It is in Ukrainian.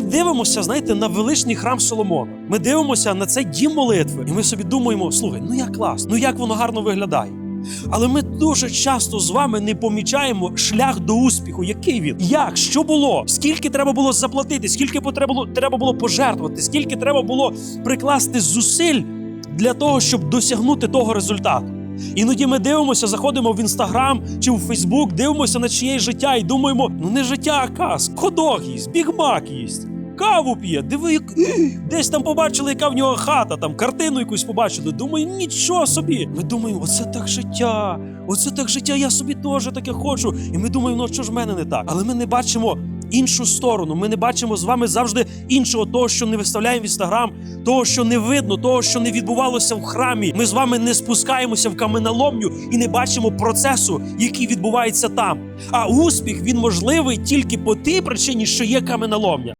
ми дивимося, знаєте, на величний храм Соломона. Ми дивимося на цей дім молитви, і ми собі думаємо: слухай, ну як класно, ну як воно гарно виглядає. Але ми дуже часто з вами не помічаємо шлях до успіху. Який він? Як? Що було? Скільки треба було заплатити? Скільки потреб було, треба було пожертвувати? Скільки треба було прикласти зусиль для того, щоб досягнути того результату? Іноді ми дивимося, заходимо в інстаграм чи в Фейсбук, дивимося на чиєсь життя і думаємо: ну не життя, а каз, ходок їсть, бігмак їсть. Каву п'є, диви, як... десь там побачили, яка в нього хата, там картину якусь побачили. Думаю, нічого собі. Ми думаємо, оце так життя, оце так життя, я собі теж таке хочу. І ми думаємо, ну що ж в мене не так? Але ми не бачимо іншу сторону. Ми не бачимо з вами завжди іншого, того, що не виставляємо в інстаграм, того, що не видно, того, що не відбувалося в храмі. Ми з вами не спускаємося в каменоломню і не бачимо процесу, який відбувається там. А успіх він можливий тільки по тій причині, що є каменоломня.